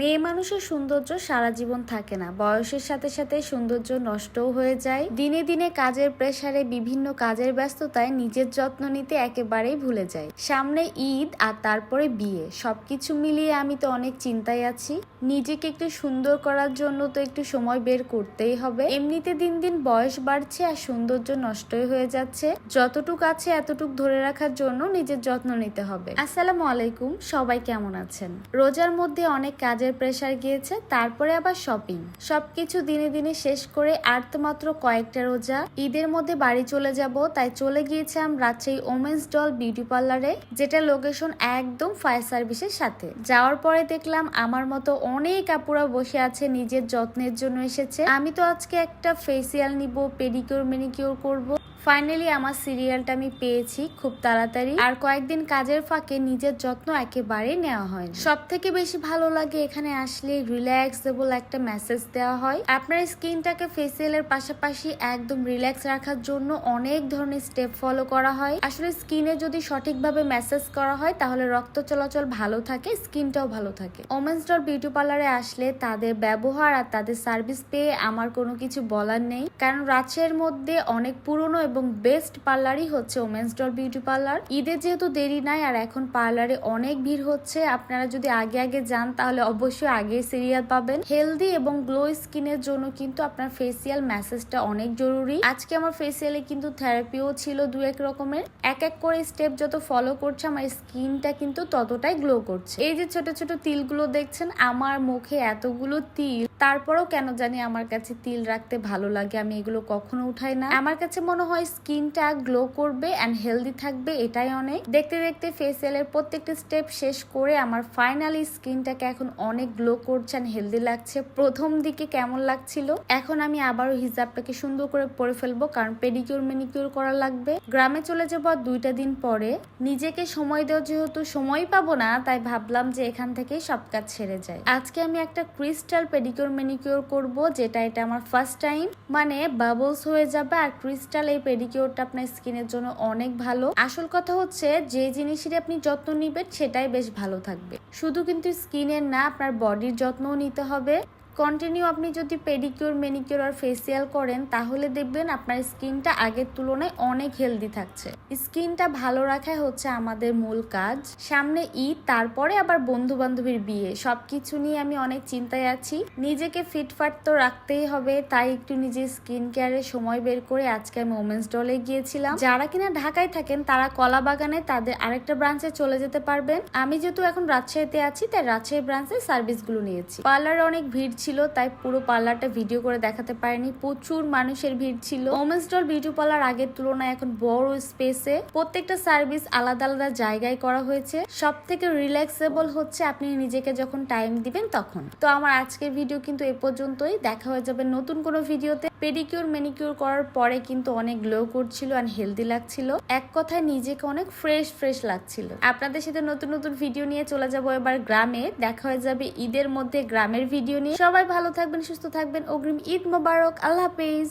মেয়ে মানুষের সৌন্দর্য সারা জীবন থাকে না। বয়সের সাথে সাথে সৌন্দর্য নষ্টও হয়ে যায়। দিনে দিনে কাজের প্রেসারে বিভিন্ন কাজের ব্যস্ততায় নিজের যত্ন নিতে একেবারেই ভুলে যায় সামনে ঈদ আর তারপরে বিয়ে, সবকিছু মিলিয়ে আমি তো অনেক চিন্তায় আছি। নিজেকে একটু সুন্দর করার জন্য তো একটু সময় বের করতেই হবে। এমনিতে দিন দিন বয়স বাড়ছে আর সৌন্দর্য নষ্টই হয়ে যাচ্ছে। যতটুক আছে এতটুক ধরে রাখার জন্য নিজের যত্ন নিতে হবে। আসসালামু আলাইকুম, সবাই কেমন আছেন? রোজার মধ্যে অনেক কাজের প্রেসার গিয়েছে, তারপরে আবার শপিং সবকিছু দিনে দিনে শেষ করে আর তো মাত্র কয়েকটা রোজা। ঈদের মধ্যে বাড়ি চলে যাব, তাই চলে গিয়েছিলাম রাজশাহী ওমেন্স ডল বিউটি পার্লারে যেটা লোকেশন একদম ফায়ার সার্ভিসের সাথে। যাওয়ার পরে দেখলাম আমার মতো অনেক আপুরা বসে আছে, নিজের যত্নের জন্য এসেছে। আমি তো আজকে একটা ফেসিয়াল নিব পেডিকিউর মেনিকিউর করব। ফাইনালি আমার সিরিয়ালটা আমি পেয়েছি খুব তাড়াতাড়ি। আর কয়েকদিন কাজের ফাঁকে নিজের যত্ন একেবারেই নেওয়া হয় সব থেকে বেশি ভালো লাগে এখানে আসলে রিল্যাক্সেবল একটা মেসেজ দেওয়া হয়। আপনার স্কিনটাকে ফেসিয়ালের পাশাপাশি একদম রিল্যাক্স রাখার জন্য অনেক ধরনের স্টেপ ফলো করা হয়। আসলে স্কিনে যদি সঠিকভাবে মেসেজ করা হয়, তাহলে রক্ত চলাচল ভালো থাকে স্কিনটাও ভালো থাকে। ওমেন্স ডট বিউটি পার্লারে আসলে তাদের ব্যবহার আর তাদের সার্ভিস পেয়ে আমার কোনো কিছু বলার নেই। কারণ রাজশাহীর মধ্যে অনেক পুরনো এবং বেস্ট পার্লারই হচ্ছে ওমেন্স ডল বিউটি পার্লার ঈদের যেহেতু দেরি নাই আর এখন পার্লারে অনেক ভিড় হচ্ছে, আপনারা যদি আগে আগে যান তাহলে অবশ্যই আগে সিরিয়াল পাবেন। হেলদি এবং গ্লো স্কিনের জন্য কিন্তু আপনার ফেসিয়াল ম্যাসেজটা অনেক জরুরি। আজকে আমার ফেসিয়ালে কিন্তু থেরাপিও ছিল দু এক রকমের। এক এক করে স্টেপ যত ফলো করছে, আমার স্কিনটা কিন্তু ততটাই গ্লো করছে। এই যে ছোট ছোট তিলগুলো দেখছেন, আমার মুখে এতগুলো তিল তারপরেও কেন জানি আমার কাছে তিল রাখতে ভালো লাগে, আমি এগুলো কখনো উঠাই না। আমার কাছে মনে হয় স্কিনটা গ্লো করবে অ্যান্ড হেলদি থাকবে, এটাই অনেক। দেখতে দেখতে ফেসিয়ালের প্রত্যেকটা স্টেপ শেষ করে আমার ফাইনালি স্কিনটাকে এখন অনেক গ্লো করছে অ্যান্ড হেলদি লাগছে। প্রথম দিকে কেমন লাগছিল? এখন আমি আবারও হিজাবটাকে সুন্দর করে পরে ফেলব, কারণ পেডিকিউর মেনিকিউর করা লাগবে। গ্রামে চলে যাব দুইটা দিন পরে। নিজেকে সময় দেওয়া যেহেতু সময় পাবো না, তাই ভাবলাম যে এখান থেকেই সব কাজ ছেড়ে যায় আজকে আমি একটা ক্রিস্টাল পেডিকিউর মেনিকিউর করব, যেটা এটা আমার ফার্স্ট টাইম মানে বাবলস হয়ে যাবে আর ক্রিস্টাল এই পেডিকিউরটা আপনার স্কিনের জন্য অনেক ভালো। আসল কথা হচ্ছে, যে জিনিসের আপনি যত্ন নিবেন, সেটাই বেশ ভালো থাকবে। শুধু কিন্তু স্কিনের না, আপনার বডির যত্নও নিতে হবে। কন্টিনিউ আপনি যদি পেডিকিউর মেনিকিউর আর ফেসিয়াল করেন, তাহলে দেখবেন আপনার স্কিনটা আগের তুলনায় অনেক হেলদি থাকছে। স্কিনটা ভালো রাখাই হচ্ছে আমাদের মূল কাজ। সামনে ঈদ, তারপরে আবার বন্ধু বান্ধবীর বিয়ে। সবকিছু নিয়ে আমি অনেক চিন্তায় আছি। নিজেকে ফিটফাট তো রাখতেই হবে, তাই একটু নিজের স্কিন কেয়ারে সময় বের করে আজকে আমি ওমেন্স ডলে গিয়েছিলাম। যারা কিনা ঢাকায় থাকেন, তারা কলা বাগানে তাদের আরেকটা ব্রাঞ্চে চলে যেতে পারবেন। আমি যেহেতু এখন রাজশাহীতে আছি, তাই রাজশাহী ব্রাঞ্চে সার্ভিসগুলো নিয়েছি। পার্লারে অনেক ভিড় ছিল। তাই পুরো পার্লারটা ভিডিও করে দেখাতে পারিনি। প্রচুর মানুষের ভিড় ছিল। ওমেন্স ডল বিউটি পার্লার আগের তুলনায় এখন বড় স্পেসে প্রত্যেকটা সার্ভিস আলাদা আলাদা জায়গায় করা হয়েছে। সব থেকে রিল্যাক্সেবল হচ্ছে আপনি নিজেকে যখন টাইম দিবেন তখন। তো আমার আজকের ভিডিও কিন্তু এ পর্যন্তই। দেখা হয়ে যাবে নতুন কোনো ভিডিওতে পেডিকিউর মেনিকিউর করার পরে কিন্তু অনেক গ্লো করছিল আর হেলদি লাগছিল। এক কথায় নিজেকে অনেক ফ্রেশ ফ্রেশ লাগছিল। আপনাদের সাথে নতুন নতুন ভিডিও নিয়ে চলে যাব এবার গ্রামে। দেখা হয়ে যাবে ঈদের মধ্যে গ্রামের ভিডিও নিয়ে। সবাই ভালো থাকবেন সুস্থ থাকবেন। অগ্রিম ঈদ মোবারক। আল্লাহ হাফেজ।